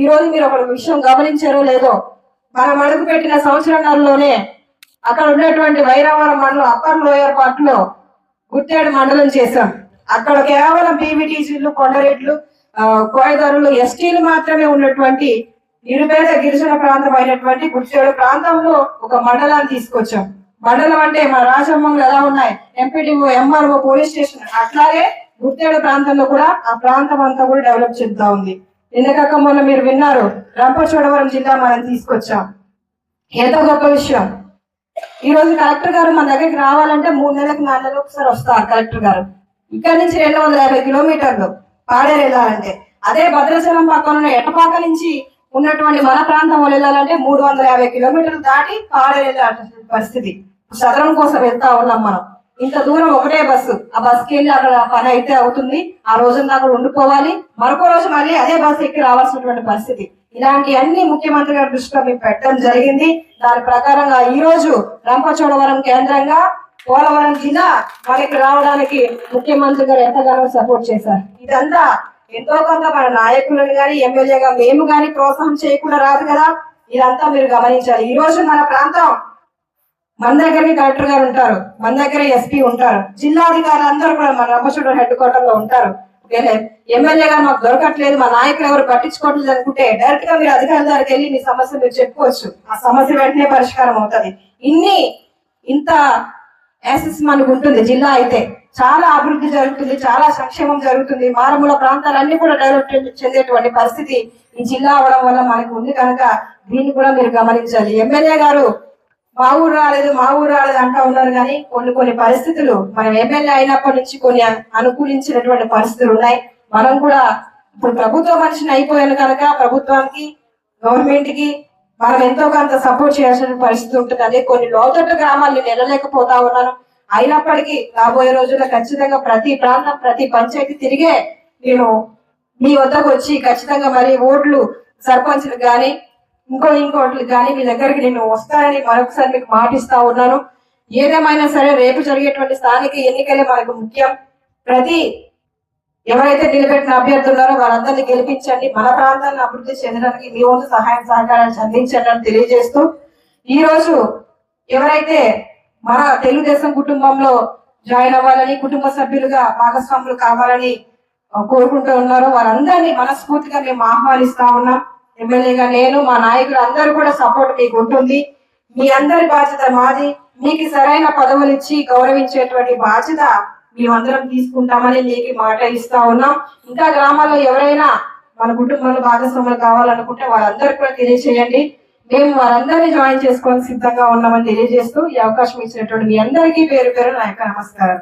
ఈ రోజు మీరు ఒక విషయం గమనించారో లేదో మనం అడుగు పెట్టిన సంవత్సరంలోనే అక్కడ ఉన్నటువంటి వైరావరం మండలం అప్పర్ లోయర్ పార్ట్లో గుట్టేడు మండలం చేశాం. అక్కడ కేవలం పీవీటీసీలు కొండరెడ్లు కోయదారులు ఎస్టీలు మాత్రమే ఉన్నటువంటి నిరుపేద గిరిజన ప్రాంతం అయినటువంటి గుడిచేడు ప్రాంతంలో ఒక మండలాన్ని తీసుకొచ్చాం. మండలం అంటే మన రాజభవన్లు ఎలా ఉన్నాయి? ఎంపీడీఓ ఎంఆర్ఓ పోలీస్ స్టేషన్ అట్లాగే గుట్టేడు ప్రాంతంలో కూడా ఆ ప్రాంతం అంతా కూడా డెవలప్ చెందుతా ఉంది. నిన్నకాక మొన్న మీరు విన్నారు రంపచోడవరం జిల్లా మనం తీసుకొచ్చాం. ఎంతో గొప్ప విషయం. ఈరోజు కలెక్టర్ గారు మన దగ్గరికి రావాలంటే మూడు నెలలకు నాలుగు నెలలకు ఒకసారి వస్తారు కలెక్టర్ గారు. ఇక్కడ నుంచి రెండు వందల యాభై కిలోమీటర్లు పాడేరు వెళ్ళాలంటే. అదే భద్రాచలం పక్కన ఉన్న ఎటపాక నుంచి ఉన్నటువంటి మన ప్రాంతం వెళ్ళాలంటే మూడు వందల యాభై కిలోమీటర్లు దాటి పాడేరు వెళ్ళాల్సిన పరిస్థితి. సదరం కోసం వెళ్తా ఉన్నాం మనం. ఇంత దూరం ఒకటే బస్సు. ఆ బస్సుకి వెళ్ళి అక్కడ పని అయితే అవుతుంది. ఆ రోజున అక్కడ ఉండిపోవాలి. మరొక రోజు మళ్ళీ అదే బస్సు ఎక్కి రావాల్సినటువంటి పరిస్థితి. ఇలాంటి అన్ని ముఖ్యమంత్రి గారి దృష్టిలో మేము పెట్టడం జరిగింది. దాని ప్రకారంగా ఈ రోజు రంపచోడవరం కేంద్రంగా పోలవరం జిల్లా మనకి రావడానికి ముఖ్యమంత్రి గారు ఎంతగానో సపోర్ట్ చేశారు. ఇదంతా ఎంతో కొంత మన నాయకులను గాని ఎమ్మెల్యేగా మేము గాని ప్రోత్సాహం చేయకుండా రాదు కదా. ఇదంతా మీరు గమనించాలి. ఈ రోజు మన ప్రాంతం మన దగ్గరే కలెక్టర్ గారు ఉంటారు మన దగ్గరే ఎస్పీ ఉంటారు జిల్లాధికారులు అందరూ కూడా మన రంపచోడ హెడ్ క్వార్టర్లో ఉంటారు ఒకవేళ ఎమ్మెల్యే గారు మాకు దొరకట్లేదు మా నాయకులు ఎవరు పట్టించుకోవట్లేదు అనుకుంటే డైరెక్ట్గా మీరు అధికారుల దగ్గరికి వెళ్ళి మీ సమస్య మీరు చెప్పుకోవచ్చు. ఆ సమస్య వెంటనే పరిష్కారం అవుతుంది. ఇన్ని ఇంత యాసెస్ మనకు ఉంటుంది జిల్లా అయితే. చాలా అభివృద్ధి జరుగుతుంది చాలా సంక్షేమం జరుగుతుంది. మారుమూల ప్రాంతాలన్నీ కూడా డెవలప్ చెందేటువంటి పరిస్థితి ఈ జిల్లా అవడం వల్ల మనకు ఉంది కనుక దీన్ని కూడా మీరు గమనించాలి. ఎమ్మెల్యే గారు మా ఊరు రాలేదు మా ఊరు రాలేదు అంటా ఉన్నారు కానీ కొన్ని కొన్ని పరిస్థితులు మనం ఎమ్మెల్యే అయినప్పటి నుంచి కొన్ని అనుకూలించినటువంటి పరిస్థితులు ఉన్నాయి. మనం కూడా ఇప్పుడు ప్రభుత్వ మనిషిని అయిపోయాను కనుక ప్రభుత్వానికి గవర్నమెంట్కి మనం ఎంతో కొంత సపోర్ట్ చేయాల్సిన పరిస్థితి ఉంటుంది. అదే కొన్ని లోతట్టు గ్రామాలు నేను వెళ్ళలేకపోతా ఉన్నాను. అయినప్పటికీ రాబోయే రోజుల్లో ఖచ్చితంగా ప్రతి ప్రాంతం ప్రతి పంచాయతీ తిరిగే నేను మీ వద్దకు వచ్చి ఖచ్చితంగా మరి ఓట్లు సర్పంచ్లకు కానీ ఇంకో ఇంకోటి కానీ మీ దగ్గరికి నేను వస్తానని మరొకసారి మీకు మాటిస్తా ఉన్నాను. ఏదేమైనా సరే రేపు జరిగేటువంటి స్థానిక ఎన్నికలే మనకు ముఖ్యం. ప్రతి ఎవరైతే నిలబెట్టిన అభ్యర్థులు ఉన్నారో గెలిపించండి. మన ప్రాంతాన్ని అభివృద్ధి చెందడానికి మీ వంతు సహాయం సహకారాలు అందించండి అని తెలియజేస్తూ ఈ రోజు ఎవరైతే మన తెలుగుదేశం కుటుంబంలో జాయిన్ అవ్వాలని కుటుంబ సభ్యులుగా భాగస్వాములు కావాలని కోరుకుంటూ ఉన్నారో వారందరినీ మనస్ఫూర్తిగా మేము ఆహ్వానిస్తా ఉన్నాం. ఎమ్మెల్యేగా నేను మా నాయకులు అందరూ కూడా సపోర్ట్ మీకు ఉంటుంది మీ అందరి బాధ్యత మాది. మీకు సరైన పదవులు ఇచ్చి గౌరవించేటువంటి బాధ్యత మేమందరం తీసుకుంటామని మీకు మాట ఇస్తా ఉన్నాం. ఇంకా గ్రామాల్లో ఎవరైనా మన కుటుంబంలో భాగస్వాములు కావాలనుకుంటే వాళ్ళందరూ కూడా తెలియజేయండి మేము వారందరినీ జాయిన్ చేసుకోవడానికి సిద్ధంగా ఉన్నామని తెలియజేస్తూ ఈ అవకాశం ఇచ్చినటువంటి మీ అందరికీ పేరు పేరు నా యొక్క నమస్కారం.